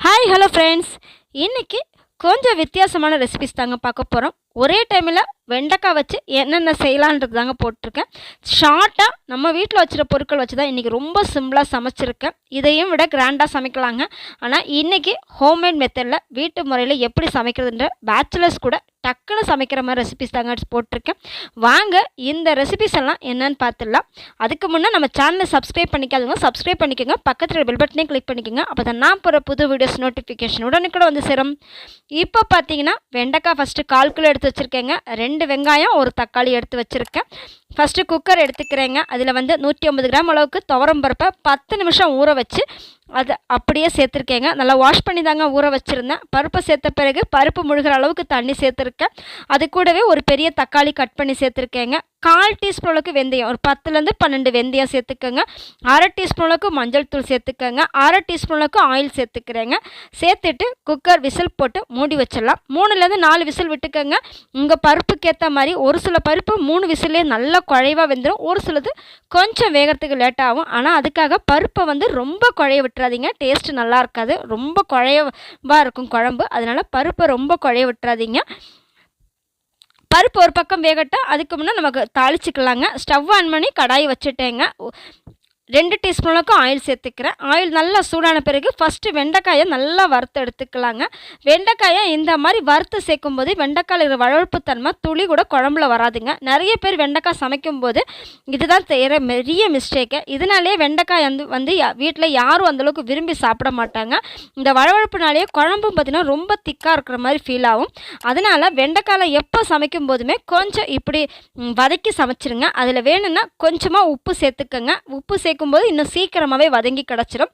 Hi hello friends இன்றைக்கி கொஞ்சம் வித்தியாசமான ரெசிபிஸ் தாங்க பார்க்க போகிறோம் ஒரே டைமில் வெண்டைக்காய் வச்சு என்னென்ன செய்யலான்றது தாங்க போட்டிருக்கேன் ஷார்ட்டாக நம்ம வீட்டில் வச்சுருக்க பொருட்கள் வச்சு தான் இன்றைக்கி ரொம்ப சிம்பிளாக சமைச்சிருக்கேன். இதையும் விட கிராண்டாக சமைக்கலாங்க. ஆனால் இன்றைக்கி ஹோம்மேட் மெத்தடில் வீட்டு முறையில் எப்படி சமைக்கிறதுன்ற பேச்சுலர்ஸ் கூட டக்குன்னு சமைக்கிற மாதிரி ரெசிபிஸ் தாங்க போட்டிருக்கேன். வாங்க இந்த ரெசிபிஸ் எல்லாம் என்னன்னு பார்த்துடலாம் அதுக்கு முன்னே நம்ம சேனலை சப்ஸ்கிரைப் பண்ணிக்காதவங்க சப்ஸ்கிரைப் பண்ணிக்கோங்க. பக்கத்தில் பெல் பட்டனே கிளிக் பண்ணிக்கோங்க. அப்போ தான் நான் போகிற புது வீடியோஸ் நோட்டிஃபிகேஷன் உடனே கூட வந்து சேரும். இப்போ பார்த்தீங்கன்னா வெண்டைக்காய் ஃபஸ்ட்டு கால்குலேட் எடுத்து வச்சுருக்கேங்க. ரெண்டு வெங்காயம் ஒரு தக்காளி எடுத்து வச்சுருக்கேன். ஃபஸ்ட்டு குக்கர் எடுத்துக்கிறேங்க. அதில் வந்து நூற்றி ஐம்பது கிராம் அளவுக்கு துவரம் பருப்பை பத்து நிமிஷம் ஊற வச்சு அதை அப்படியே சேர்த்துருக்கேங்க. நல்லா வாஷ் பண்ணி தாங்க ஊற வச்சுருந்தேன். பருப்பை சேர்த்த பிறகு பருப்பு முழுகிற அளவுக்கு தண்ணி சேர்த்துருக்கேன். அது கூடவே ஒரு பெரிய தக்காளி கட் பண்ணி சேர்த்துருக்கேங்க. கால் டீஸ்பூன் அளவுக்கு வெந்தயம். ஒரு பத்துலேருந்து பன்னெண்டு வெந்தயம் சேர்த்துக்கோங்க. அரை டீஸ்பூன் அளவுக்கு மஞ்சள் தூள் சேர்த்துக்கோங்க. அரை டீஸ்பூன் அளவுக்கு ஆயில் சேர்த்துக்கிறேங்க. சேர்த்துட்டு குக்கர் விசில் போட்டு மூடி வச்சிடலாம். மூணுலேருந்து நாலு விசில் விட்டுக்கோங்க. உங்கள் பருப்புக்கு ஏற்ற மாதிரி ஒரு சில பருப்பு மூணு விசிலே நல்லா குழைவாக வெந்துடும் ஒரு சிலது கொஞ்சம் வேகிறதுக்கு லேட் ஆகும். ஆனால் அதுக்காக பருப்பை வந்து ரொம்ப குழைய விட்டுறாதீங்க. டேஸ்ட்டு நல்லா இருக்காது. ரொம்ப குழையவாக இருக்கும் குழம்பு. அதனால் பருப்பை ரொம்ப குழைய விட்டுறாதீங்க. பருப்பு ஒரு பக்கம் வேகட்டும். அதுக்கு முன்னே நமக்கு தாளிச்சிக்கலாங்க. ஸ்டவ் ஆன் பண்ணி கடாய் வச்சுட்டேங்க. ரெண்டு டீஸ்பூன் அளவுக்கு ஆயில் சேர்த்துக்கிறேன். ஆயில் நல்லா சூடான பிறகு ஃபஸ்ட்டு வெண்டைக்காயை நல்லா வறுத்து எடுத்துக்கலாங்க. வெண்டைக்காயை இந்த மாதிரி வறுத்து சேர்க்கும் போது வெண்டைக்காயில் இருக்கிற வளர்ப்பு தன்மை துளி கூட குழம்புல வராதுங்க. நிறைய பேர் வெண்டைக்காய் சமைக்கும்போது இதுதான் செய்கிற பெரிய மிஸ்டேக்கு இதனாலேயே வெண்டைக்காய் வந்து வந்து வீட்டில் யாரும் அந்தளவுக்கு விரும்பி சாப்பிட மாட்டாங்க. இந்த வளவழப்புனாலேயே குழம்பும் பார்த்திங்கன்னா ரொம்ப திக்காக இருக்கிற மாதிரி ஃபீல் ஆகும். அதனால் வெண்டைக்காயில் எப்போ சமைக்கும் போதுமே கொஞ்சம் இப்படி வதக்கி சமைச்சிருங்க. அதில் வேணும்னா கொஞ்சமாக உப்பு சேர்த்துக்கோங்க. உப்பு சேர்க்கும்போது இன்னும் சீக்கிரமாகவே வதங்கி கிடச்சிடும்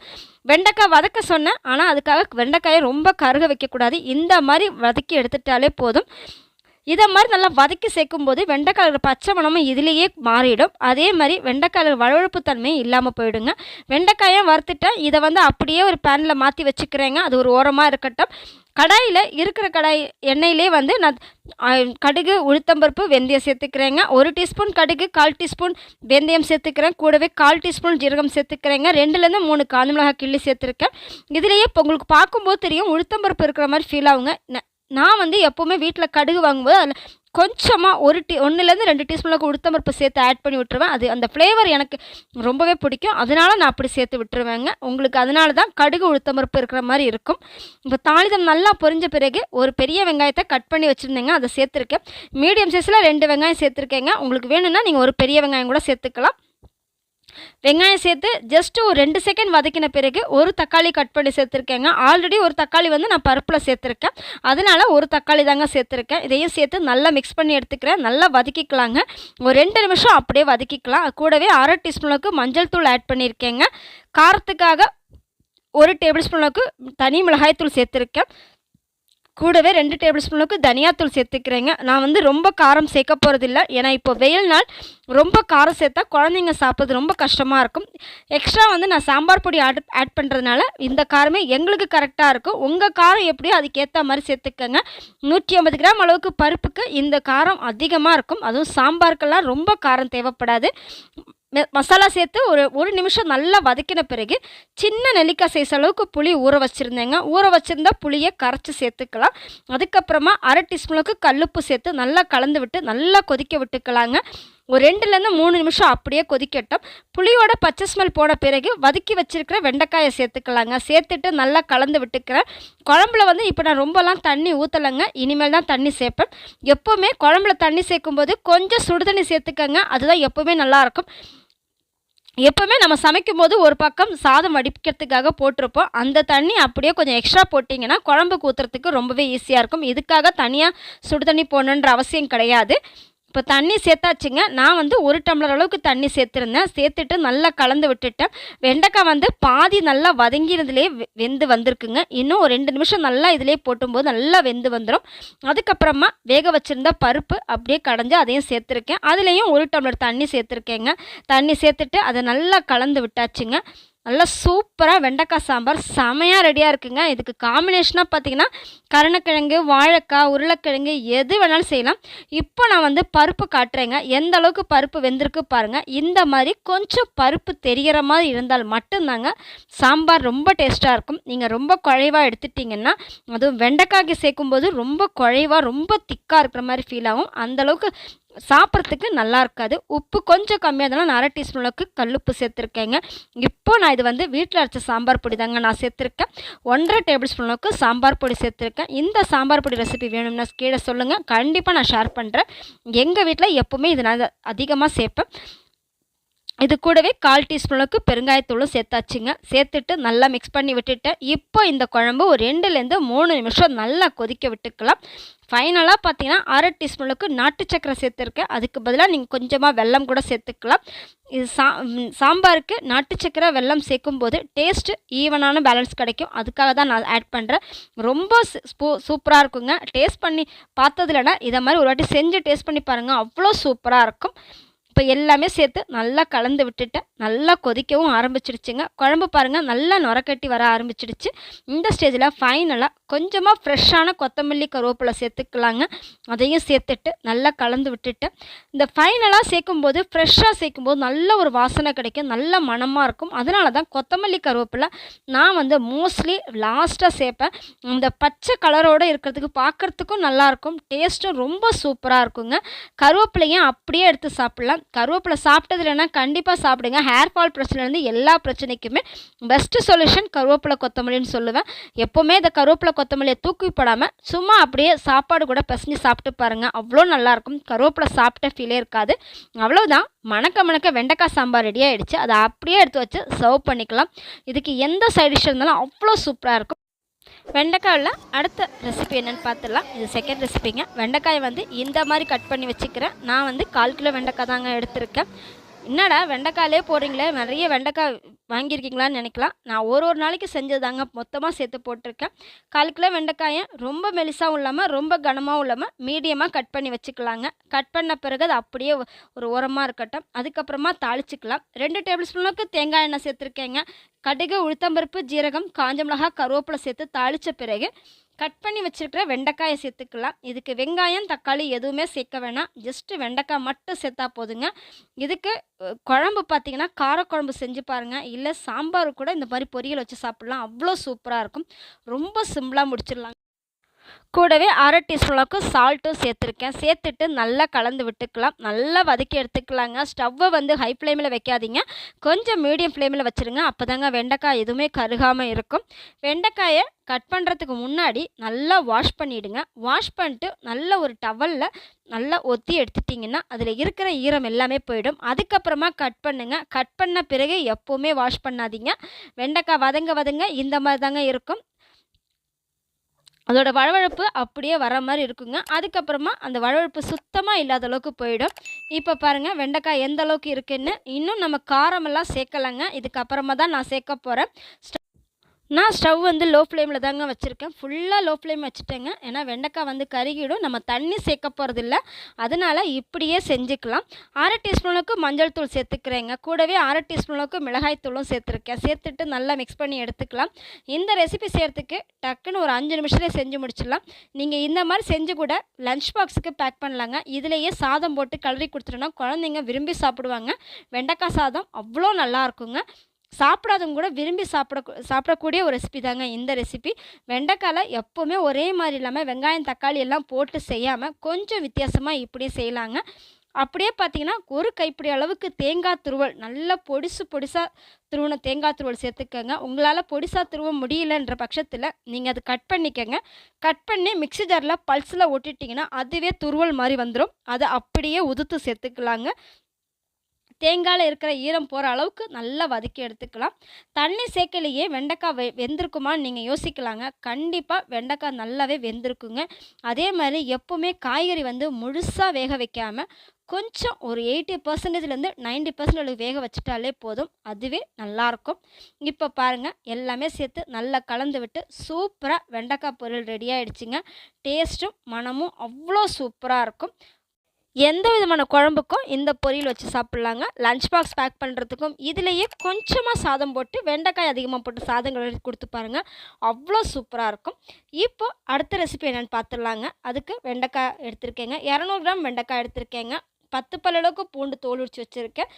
வெண்டைக்காய் வதக்க சொன்னேன் ஆனால் அதுக்காக வெண்டைக்காயை ரொம்ப கருக வைக்கக்கூடாது. இந்த மாதிரி வதக்கி எடுத்துட்டாலே போதும். இதை மாதிரி நல்லா வதக்கி சேர்க்கும்போது வெண்டைக்காய் பச்சை மணமும் இதுலேயே மாறிடும். அதே மாதிரி வெண்டைக்காய் வழுவழுப்பு தன்மையும் இல்லாமல் போயிடுங்க. வெண்டைக்காயை வறுத்துட்டேன் இதை வந்து அப்படியே ஒரு பேனில் மாற்றி வச்சுக்கிறேங்க. அது ஒரு ஓரமாக இருக்கட்டும். கடாயில் இருக்கிற கடாய் எண்ணெயிலே வந்து நான் கடுகு உளுத்தம்பருப்பு வெந்தயம் சேர்த்துக்கிறேங்க. ஒரு டீஸ்பூன் கடுகு கால் டீஸ்பூன் வெந்தயம் சேர்த்துக்கிறேன். கூடவே கால் டீஸ்பூன் ஜீரகம் சேர்த்துக்கிறேங்க. ரெண்டுலேருந்து மூணு காந்த மிளகாய் கிள்ளி சேர்த்துருக்கேன். இதுலேயே இப்போ உங்களுக்கு பார்க்கும்போது தெரியும் உளுத்தம்பருப்பு இருக்கிற மாதிரி ஃபீல் ஆகுங்க. ந- நான் வந்து எப்போவுமே வீட்டில் கடுகு வாங்கும்போது அதில் கொஞ்சமாக ஒரு டீ ஒன்றுலேருந்து ரெண்டு டீஸ்பூனில் உளுத்தம்பருப்பு சேர்த்து ஆட் பண்ணி விட்டுருவேன். அது அந்த ஃப்ளேவர் எனக்கு ரொம்பவே பிடிக்கும். அதனால நான் அப்படி சேர்த்து விட்டுருவேங்க. உங்களுக்கு அதனால தான் கடுகு உளுத்தம்பருப்பு இருக்கிற மாதிரி இருக்கும். இப்போ தாளிதம் நல்லா பொரிஞ்ச பிறகு ஒரு பெரிய வெங்காயத்தை கட் பண்ணி வச்சுருந்தேங்க. அதை சேர்த்துருக்கேன். மீடியம் சைஸில் ரெண்டு வெங்காயம் சேர்த்துருக்கேங்க. உங்களுக்கு வேணும்னா நீங்கள் ஒரு பெரிய வெங்காயம் கூட சேர்த்துக்கலாம். வெங்காயம் சேர்த்து ஜஸ்ட் ஒரு ரெண்டு செகண்ட் வதக்கின பிறகு ஒரு தக்காளி கட் பண்ணி சேர்த்துருக்கேங்க. ஆல்ரெடி ஒரு தக்காளி வந்து நான் பருப்பில் சேர்த்துருக்கேன். அதனால் ஒரு தக்காளி தாங்க சேர்த்துருக்கேன். இதையும் சேர்த்து நல்லா மிக்ஸ் பண்ணி எடுத்துக்கிறேன். நல்லா வதக்கிக்கலாங்க. ஒரு ரெண்டு நிமிஷம் அப்படியே வதக்கிக்கலாம். கூடவே அரை டீஸ்பூனுக்கு மஞ்சள் தூள் ஆட் பண்ணியிருக்கேங்க. காரத்துக்காக ஒரு டேபிள் ஸ்பூனுக்கு தனி மிளகாய்த்தூள் சேர்த்துருக்கேன். கூடவே ரெண்டு டேபிள் ஸ்பூனுக்கு தனியாத்தூள் சேர்த்துக்கிறேங்க. நான் வந்து ரொம்ப காரம் சேர்க்க போகிறதில்ல ஏன்னா இப்போ வெயில் நாள் ரொம்ப காரம் சேர்த்தா குழந்தைங்க சாப்பிட்றது ரொம்ப கஷ்டமாக இருக்கும். எக்ஸ்ட்ரா வந்து நான் சாம்பார் பொடி ஆட் ஆட் பண்ணுறதுனால இந்த காரமே எங்களுக்கு கரெக்டாக இருக்கும். உங்கள் காரம் எப்படியோ அதுக்கேற்ற மாதிரி சேர்த்துக்கோங்க. நூற்றி ஐம்பது கிராம் அளவுக்கு பருப்புக்கு இந்த காரம் அதிகமாக இருக்கும். அதுவும் சாம்பாருக்கெல்லாம் ரொம்ப காரம் தேவைப்படாது. மசாலா சேர்த்து ஒரு ஒரு நிமிஷம் நல்லா வதக்கின பிறகு சின்ன நெல்லிக்காய் சைஸ் அளவுக்கு புளி ஊற வச்சுருந்தேங்க. ஊற வச்சுருந்தா புளியை கரைச்சி சேர்த்துக்கலாம். அதுக்கப்புறமா அரை டீஸ்பூனுக்கு கல்லுப்பு சேர்த்து நல்லா கலந்து விட்டு நல்லா கொதிக்க விட்டுக்கலாங்க. ஒரு ரெண்டுலேருந்து மூணு நிமிஷம் அப்படியே கொதிக்கட்டும். புளியோட பச்சை ஸ்மெல் போன பிறகு வதக்கி வச்சுருக்கிற வெண்டைக்காயை சேர்த்துக்கலாங்க. சேர்த்துட்டு நல்லா கலந்து விட்டுக்கிறேன் குழம்புல வந்து இப்போ நான் ரொம்பலாம் தண்ணி ஊற்றலைங்க இனிமேல் தான் தண்ணி சேர்ப்பேன். எப்போவுமே குழம்புல தண்ணி சேர்க்கும்போது கொஞ்சம் சுடுதண்ணி சேர்த்துக்கங்க. அதுதான் எப்போவுமே நல்லாயிருக்கும். எப்போவுமே நம்ம சமைக்கும் போது ஒரு பக்கம் சாதம் வடிக்கிறதுக்காக போட்டிருப்போம். அந்த தண்ணி அப்படியே கொஞ்சம் எக்ஸ்ட்ரா போட்டிங்கன்னா குழம்பு கூத்துறதுக்கு ரொம்பவே ஈஸியாக இருக்கும். இதுக்காக தனியாக சுடு தண்ணி போடணுன்ற அவசியம் கிடையாது. இப்போ தண்ணி சேர்த்தாச்சுங்க நான் வந்து ஒரு டம்ளர் அளவுக்கு தண்ணி சேர்த்துருந்தேன் சேர்த்துட்டு நல்லா கலந்து விட்டுட்டேன் வெண்டைக்காய் வந்து பாதி நல்லா வதங்கினதுலேயே வெ- வெந்து வந்திருக்குங்க. இன்னும் ஒரு ரெண்டு நிமிஷம் நல்லா இதிலே போட்டும்போது நல்லா வெந்து வந்துடும் அதுக்கப்புறமா வேக வச்சுருந்த பருப்பு அப்படியே கடைஞ்சி அதையும் சேர்த்துருக்கேன் அதுலேயும் ஒரு டம்ளர் தண்ணி சேர்த்துருக்கேங்க தண்ணி சேர்த்துட்டு அதை நல்லா கலந்து விட்டாச்சுங்க. நல்லா சூப்பராக வெண்டைக்காய் சாம்பார். செமையாக ரெடியாக இருக்குங்க. இதுக்கு காம்பினேஷனாக பார்த்தீங்கன்னா கருணக்கிழங்கு வாழைக்காய் உருளைக்கிழங்கு எது வேணாலும் செய்யலாம். இப்போ நான் வந்து பருப்பு காட்டுறேங்க. எந்த அளவுக்கு பருப்பு வெந்திருக்கு பாருங்கள் இந்த மாதிரி கொஞ்சம் பருப்பு தெரிகிற மாதிரி இருந்தால் மட்டும்தாங்க சாம்பார் ரொம்ப டேஸ்ட்டாக இருக்கும். நீங்கள் ரொம்ப குழைவாக எடுத்துட்டிங்கன்னா அதுவும் வெண்டைக்காய்க்கு சேர்க்கும்போது ரொம்ப குழைவாக ரொம்ப திக்காக இருக்கிற மாதிரி ஃபீல் ஆகும். அந்தளவுக்கு சாப்பிட்றதுக்கு நல்லா இருக்காது. உப்பு கொஞ்சம் கம்மியாக இருந்தாலும் அரை டீஸ்பூன் அளவுக்கு கல்லுப்பு சேர்த்துருக்கேங்க. இப்போ நான் இது வந்து வீட்டில் அரைச்ச சாம்பார் பொடி தாங்க நான் சேர்த்துருக்கேன். ஒன்றரை டேபிள் ஸ்பூன் அளவுக்கு சாம்பார் பொடி சேர்த்துருக்கேன். இந்த சாம்பார் பொடி ரெசிபி வேணும்னா கீழே சொல்லுங்கள் கண்டிப்பாக நான் ஷேர் பண்ணுறேன் எங்கள் வீட்டில் எப்போவுமே இது நான் அதிகமாக சேர்ப்பேன். இது கூடவே கால் டீஸ்பூனுக்கு பெருங்காயத்தூளும் சேர்த்தாச்சுங்க. சேர்த்துட்டு நல்லா மிக்ஸ் பண்ணி விட்டுட்டேன் இப்போ இந்த குழம்பு ஒரு ரெண்டுலேருந்து மூணு நிமிஷம் நல்லா கொதிக்க விட்டுக்கலாம். ஃபைனலாக பார்த்தீங்கன்னா அரை டீஸ்பூனுக்கு நாட்டு சக்கரை சேர்த்துருக்கேன். அதுக்கு பதிலாக நீங்கள் கொஞ்சமாக வெல்லம் கூட சேர்த்துக்கலாம். இது சா சாம்பாருக்கு நாட்டு சக்கரை வெல்லம் சேர்க்கும் போது டேஸ்ட்டு ஈவனான பேலன்ஸ் கிடைக்கும். அதுக்காக தான் நான் ஆட் பண்ணுறேன் ரொம்ப சூப்பராக இருக்குங்க. டேஸ்ட் பண்ணி பார்த்ததுலனா இதை மாதிரி ஒரு வாட்டி செஞ்சு டேஸ்ட் பண்ணி பாருங்கள் அவ்வளோ சூப்பராக இருக்கும். இப்போ எல்லாமே சேர்த்து நல்லா கலந்து விட்டுட்டேன் நல்லா கொதிக்கவும் ஆரம்பிச்சிடுச்சுங்க குழம்பு பாருங்கள் நல்லா நுரக்கட்டி வர ஆரம்பிச்சிடுச்சு இந்த ஸ்டேஜில் ஃபைனலாக கொஞ்சமாக ஃப்ரெஷ்ஷான கொத்தமல்லி கருவேப்பிலை சேர்த்துக்கலாங்க. அதையும் சேர்த்துட்டு நல்லா கலந்து விட்டுட்டேன் இந்த ஃபைனலாக சேர்க்கும்போது ஃப்ரெஷ்ஷாக சேர்க்கும்போது நல்ல ஒரு வாசனை கிடைக்கும் நல்ல மணமாக இருக்கும். அதனால தான் கொத்தமல்லி கருவேப்பிலை நான் வந்து மோஸ்ட்லி லாஸ்ட்டாக சேர்ப்பேன். அந்த பச்சை கலரோடு இருக்கிறதுக்கு பார்க்குறதுக்கும் நல்லாயிருக்கும் டேஸ்ட்டும் ரொம்ப சூப்பராக இருக்குங்க. கருவேப்பிலையும் அப்படியே எடுத்து சாப்பிட்லாம். கருவேப்பிலை சாப்பிட்டது இல்லைன்னா கண்டிப்பாக சாப்பிடுங்க ஹேர் ஃபால் பிரச்சனைலேருந்து எல்லா பிரச்சனைக்குமே பெஸ்ட்டு சொல்யூஷன் கருவேப்பிலை கொத்தமல்லின்னு சொல்லுவேன். எப்போவுமே இந்த கருவேப்பிலை கொத்தமல்லியை தூக்கி போடாமல் சும்மா அப்படியே சாப்பாடு கூட பசஞ்சு சாப்பிட்டு பாருங்கள் அவ்வளோ நல்லாயிருக்கும் கருவேப்பிலை சாப்பிட்ட ஃபீலே இருக்காது. அவ்வளோதான் மணக்க மணக்க வெண்டைக்காய் சாம்பார் ரெடி ஆகிடுச்சு அதை அப்படியே எடுத்து வச்சு சர்வ் பண்ணிக்கலாம். இதுக்கு எந்த சைடிஷ் இருந்தாலும் அவ்வளோ சூப்பராக இருக்கும். வெண்டைக்காயில் அடுத்த ரெசிபி என்னென்னு பார்த்துடலாம். இது செகண்ட் ரெசிபிங்க வெண்டைக்காயை வந்து இந்த மாதிரி கட் பண்ணி வச்சுக்கிறேன். நான் வந்து கால் கிலோ வெண்டைக்காய் தாங்க எடுத்திருக்கேன். என்னடா வெண்டைக்காயிலே போடுறீங்களே? நிறைய வெண்டைக்காய் வாங்கியிருக்கீங்களான்னு நினைக்கலாம். நான் ஒரு ஒரு நாளைக்கு செஞ்சது தாங்க மொத்தமாக சேர்த்து போட்டிருக்கேன். கால் கிலோ வெண்டைக்காயை ரொம்ப மெலிசாகவும் இல்லாமல் ரொம்ப கனமாகவும் இல்லாமல் மீடியமாக கட் பண்ணி வச்சுக்கலாங்க. கட் பண்ண பிறகு அது அப்படியே ஒரு உரமாக இருக்கட்டும். அதுக்கப்புறமா தாளிச்சிக்கலாம். ரெண்டு டேபிள் ஸ்பூனுக்கு தேங்காய் எண்ணெய் சேர்த்துருக்கேங்க. கடுகு உளுத்தம்பருப்பு ஜீரகம் காஞ்ச மிளகா கருவேப்பிலை சேர்த்து தாளித்த பிறகு கட் பண்ணி வச்சுருக்கிற வெண்டைக்காயை சேர்த்துக்கலாம். இதுக்கு வெங்காயம் தக்காளி எதுவுமே சேர்க்க வேணாம். ஜஸ்ட்டு வெண்டைக்காய் மட்டும் சேர்த்தா போதுங்க. இதுக்கு குழம்பு பார்த்தீங்கன்னா காரக்குழம்பு செஞ்சு பாருங்கள் இல்லை சாம்பார் கூட இந்த மாதிரி பொரியல் வச்சு சாப்பிட்லாம். அவ்வளோ சூப்பராக இருக்கும். ரொம்ப சிம்பிளாக முடிச்சிடலாம். கூடவே அரை டீஸ்பூன் அளவுக்கு சால்ட்டும் சேர்த்துருக்கேன். சேர்த்துட்டு நல்லா கலந்து விட்டுக்கலாம். நல்லா வதக்கி எடுத்துக்கலாங்க. ஸ்டவ்வை வந்து ஹை ஃப்ளேமில் வைக்காதீங்க. கொஞ்சம் மீடியம் ஃப்ளேமில் வச்சுருங்க. அப்போ தாங்க வெண்டைக்காய் எதுவுமே கருகாமல் இருக்கும். வெண்டைக்காயை கட் பண்ணுறதுக்கு முன்னாடி நல்லா வாஷ் பண்ணிவிடுங்க வாஷ் பண்ணிட்டு நல்ல ஒரு டவலில் நல்லா ஒத்தி எடுத்துட்டிங்கன்னா அதில் இருக்கிற ஈரம் எல்லாமே போயிடும். அதுக்கப்புறமா கட் பண்ணுங்கள் கட் பண்ண பிறகு எப்போவுமே வாஷ் பண்ணாதீங்க. வெண்டைக்காய் வதங்க வதங்க இந்த மாதிரி தாங்க இருக்கும். அதோட வழவழப்பு அப்படியே வர மாதிரி இருக்குங்க. அதுக்கப்புறமா அந்த வழவழப்பு சுத்தமாக இல்லாத அளவுக்கு போயிடும். இப்போ பாருங்கள் வெண்டைக்காய் எந்த அளவுக்கு இருக்குன்னு இன்னும் நம்ம காரமெல்லாம் சேர்க்கலைங்க. இதுக்கப்புறமா தான் நான் சேர்க்க போகிறேன் நான் ஸ்டவ் வந்து லோ ஃப்ளேமில் தாங்க வச்சுருக்கேன். ஃபுல்லாக லோ ஃப்ளேம் வச்சுட்டேங்க. ஏன்னா வெண்டைக்காய் வந்து கருகிடும். நம்ம தண்ணி சேர்க்க போகிறதில்ல அதனால் இப்படியே செஞ்சுக்கலாம். அரை டீஸ்பூனுக்கு மஞ்சள் தூள் சேர்த்துக்கிறேங்க. கூடவே அரை டீஸ்பூனுக்கு மிளகாய் தூளும் சேர்த்துருக்கேன். சேர்த்துட்டு நல்லா மிக்ஸ் பண்ணி எடுத்துக்கலாம். இந்த ரெசிபி செய்கிறதுக்கு டக்குன்னு ஒரு அஞ்சு நிமிஷத்துலேயே செஞ்சு முடிச்சிடலாம். நீங்கள் இந்த மாதிரி செஞ்சு கூட லஞ்ச் பாக்ஸுக்கு பேக் பண்ணலாங்க. இதுலேயே சாதம் போட்டு கலரி கொடுத்துட்டோன்னா குழந்தைங்க விரும்பி சாப்பிடுவாங்க. வெண்டைக்காய் சாதம் அவ்வளோ நல்லா இருக்குங்க. சாப்பிடாதவங்க கூட விரும்பி சாப்பிட சாப்பிடக்கூடிய ஒரு ரெசிபி தாங்க இந்த ரெசிபி வெண்டைக்காயில் எப்போவுமே ஒரே மாதிரி இல்லாமல் வெங்காயம் தக்காளி எல்லாம் போட்டு செய்யாமல் கொஞ்சம் வித்தியாசமாக இப்படியே செய்யலாங்க. அப்படியே பார்த்தீங்கன்னா ஒரு கைப்பிடி அளவுக்கு தேங்காய் துருவல் நல்லா பொடிசு பொடிசாக துருவின தேங்காய் துருவல் சேர்த்துக்கோங்க. உங்களால் பொடிசாக துருவ முடியலன்ற பட்சத்தில் நீங்கள் அது கட் பண்ணிக்கோங்க. கட் பண்ணி மிக்சி ஜாரில் பல்ஸில் ஒட்டிட்டிங்கன்னா அதுவே துருவல் மாதிரி வந்துடும் அதை அப்படியே உதுத்து சேர்த்துக்கலாங்க. தேங்காயில் இருக்கிற ஈரம் போகிற அளவுக்கு நல்லா வதக்கி எடுத்துக்கலாம். தண்ணி சேர்க்கலையே வெண்டைக்காய் வெ வெந்திருக்குமான்னு நீங்கள் யோசிக்கலாங்க. கண்டிப்பாக வெண்டைக்காய் நல்லாவே வெந்திருக்குங்க. அதே மாதிரி எப்போவுமே காய்கறி வந்து முழுசாக வேக வைக்காமல் கொஞ்சம் ஒரு எயிட்டி பர்சன்டேஜ்லேருந்து நைன்டி பர்சன்டேஜ் வேக வச்சுட்டாலே போதும். அதுவே நல்லாயிருக்கும் இப்போ பாருங்கள் எல்லாமே சேர்த்து நல்லா கலந்து விட்டு சூப்பராக வெண்டைக்காய் பொரியல் ரெடி ஆகிடுச்சிங்க டேஸ்ட்டும் மனமும் அவ்வளோ சூப்பராக இருக்கும். எந்த விதமான குழம்புக்கும் இந்த பொரியல் வச்சு சாப்பிட்லாங்க. லஞ்ச் பாக்ஸ் பேக் பண்ணுறதுக்கும் இதுலேயே கொஞ்சமாக சாதம் போட்டு வெண்டைக்காய் அதிகமாக போட்டு சாதங்கள் எடுத்து கொடுத்து பாருங்கள் அவ்வளோ சூப்பராக இருக்கும். இப்போ அடுத்த ரெசிபி என்னென்னு பார்த்துடலாங்க அதுக்கு வெண்டைக்காய் எடுத்திருக்கேங்க. இரநூறு கிராம் வெண்டைக்காய் எடுத்திருக்கேங்க. பத்து பல்லளவுக்கு பூண்டு தோல் உரிச்சு வச்சுருக்கேன்.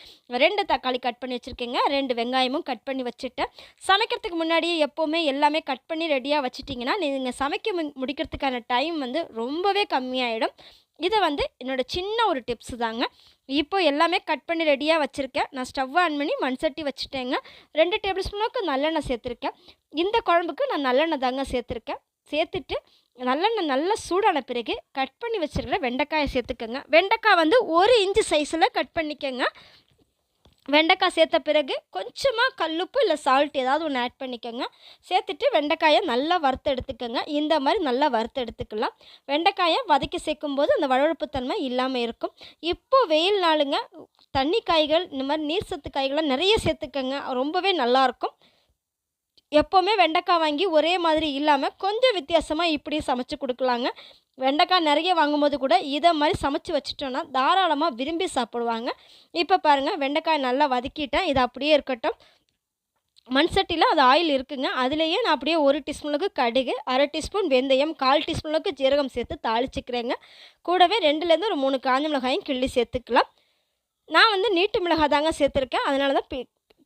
ரெண்டு தக்காளி கட் பண்ணி வச்சுருக்கேங்க. ரெண்டு வெங்காயமும் கட் பண்ணி வச்சுட்டேன். சமைக்கிறதுக்கு முன்னாடியே எப்போவுமே எல்லாமே கட் பண்ணி ரெடியாக வச்சுட்டிங்கன்னா நீங்கள் சமைக்க முடிக்கிறதுக்கான டைம் வந்து ரொம்பவே கம்மியாயிடும். இதை வந்து என்னோட சின்ன ஒரு டிப்ஸ் தாங்க. இப்போ எல்லாமே கட் பண்ணி ரெடியாக வச்சுருக்கேன். நான் ஸ்டவ் ஆன் பண்ணி மண் சட்டி வச்சுட்டேங்க. ரெண்டு டேபிள் ஸ்பூனுக்கு நல்லெண்ணெய் சேர்த்துருக்கேன். இந்த குழம்புக்கு நான் நல்லெண்ணெய் தாங்க சேர்த்துருக்கேன். சேர்த்துட்டு நல்லெண்ணெய் நல்லா சூடான பிறகு கட் பண்ணி வச்சுருக்கிற வெண்டைக்காயை சேர்த்துக்கோங்க. வெண்டைக்காய் வந்து ஒரு இன்ச்சு சைஸில் கட் பண்ணிக்கோங்க. வெண்டைக்காய் சேர்த்த பிறகு கொஞ்சமாக கல்லுப்பு இல்லை சால்ட் ஏதாவது ஒன்று ஆட் பண்ணிக்கோங்க. சேர்த்துட்டு வெண்டைக்காயை நல்லா வறுத்து எடுத்துக்கோங்க. இந்த மாதிரி நல்லா வறுத்து எடுத்துக்கலாம். வெண்டைக்காயை வதக்கி சேர்க்கும்போது அந்த வழுவழுப்பு தன்மை இல்லாமல் இருக்கும். இப்போது வெயில் நாளுங்க தண்ணி காய்கள் இந்த மாதிரி நீர் சத்து காய்கள்லாம் நிறைய சேர்த்துக்கோங்க. ரொம்பவே நல்லாயிருக்கும் எப்போவுமே வெண்டைக்காய் வாங்கி ஒரே மாதிரி இல்லாமல் கொஞ்சம் வித்தியாசமாக இப்படி சமைச்சு கொடுக்கலாங்க. வெண்டைக்காய் நிறைய வாங்கும்போது கூட இதை மாதிரி சமைச்சு வச்சுட்டோன்னா தாராளமாக விரும்பி சாப்பிடுவாங்க. இப்போ பாருங்கள் வெண்டைக்காய் நல்லா வதக்கிட்டேன். இது அப்படியே இருக்கட்டும். மண் சட்டியில் அது ஆயில் இருக்குங்க. அதுலேயே நான் அப்படியே ஒரு டீஸ்பூனுக்கு கடுகு அரை டீஸ்பூன் வெந்தயம் கால் டீஸ்பூனுக்கு ஜீரகம் சேர்த்து தாளிச்சிக்கிறேங்க. கூடவே ரெண்டுலேருந்து ஒரு மூணு காஞ்ச மிளகாயும் கிள்ளி சேர்த்துக்கலாம். நான் வந்து நீட்டு மிளகாய் தாங்க சேர்த்துருக்கேன். அதனால தான்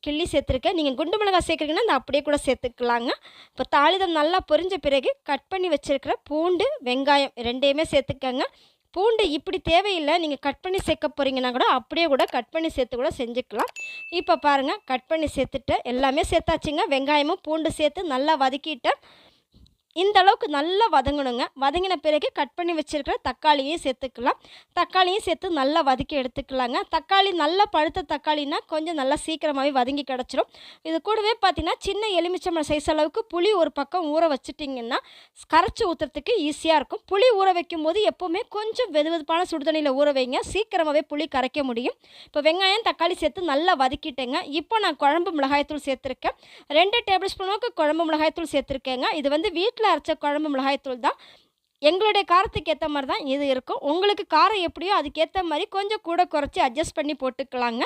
கிள்ளி சேர்த்துருக்கேன். நீங்கள் குண்டு மிளகாய் சேர்க்குறீங்கன்னா அந்த அப்படியே கூட சேர்த்துக்கலாங்க. இப்போ தாளிதம் நல்லா பொரிஞ்ச பிறகு கட் பண்ணி வச்சுருக்கிற பூண்டு வெங்காயம் ரெண்டையுமே சேர்த்துக்கங்க. பூண்டு இப்படி தேவையில்லை. நீங்கள் கட் பண்ணி சேர்க்க போகிறீங்கன்னா கூட அப்படியே கூட கட் பண்ணி சேர்த்து கூட செஞ்சுக்கலாம். இப்போ பாருங்கள் கட் பண்ணி சேர்த்துட்டு எல்லாமே சேர்த்தாச்சுங்க. வெங்காயமும் பூண்டு சேர்த்து நல்லா வதக்கிட்டேன். இந்த அளவுக்கு நல்லா வதங்கணுங்க. வதங்கின பிறகு கட் பண்ணி வச்சிருக்கிற தக்காளியும் சேர்த்துக்கலாம். தக்காளியும் சேர்த்து நல்லா வதக்கி எடுத்துக்கலாங்க. தக்காளி நல்லா பழுத்த தக்காளினா கொஞ்சம் நல்லா சீக்கிரமாகவே வதங்கி கிடச்சிரும். இது கூடவே பார்த்தீங்கன்னா சின்ன எலுமிச்சம்பழம் சைஸ் அளவுக்கு புளி ஒரு பக்கம் ஊற வச்சுட்டிங்கன்னா கரைச்சி ஊற்றுறதுக்கு ஈஸியாக இருக்கும். புளி ஊற வைக்கும் போது எப்போவுமே கொஞ்சம் வெது வெதுப்பான சுடுதண்ணியில் ஊற வைங்க. சீக்கிரமாகவே புளி கரைக்க முடியும். இப்போ வெங்காயம் தக்காளி சேர்த்து நல்லா வதக்கிட்டேங்க. இப்போ நான் குழம்பு மிளகாய்த்தூள் சேர்த்துருக்கேன். ரெண்டு டேபிள் ஸ்பூனுக்கு குழம்பு மிளகாய்த்தூள் சேர்த்துருக்கேங்க. இது வந்து வீட்டில் வீட்டில் அரைச்ச குழம்பு மிளகாய்த்தூள் தான். எங்களுடைய காரத்துக்கு ஏற்ற மாதிரி தான் இது இருக்கும். உங்களுக்கு காரம் எப்படியோ அதுக்கேற்ற மாதிரி கொஞ்சம் கூட குறைச்சி அட்ஜஸ்ட் பண்ணி போட்டுக்கலாங்க.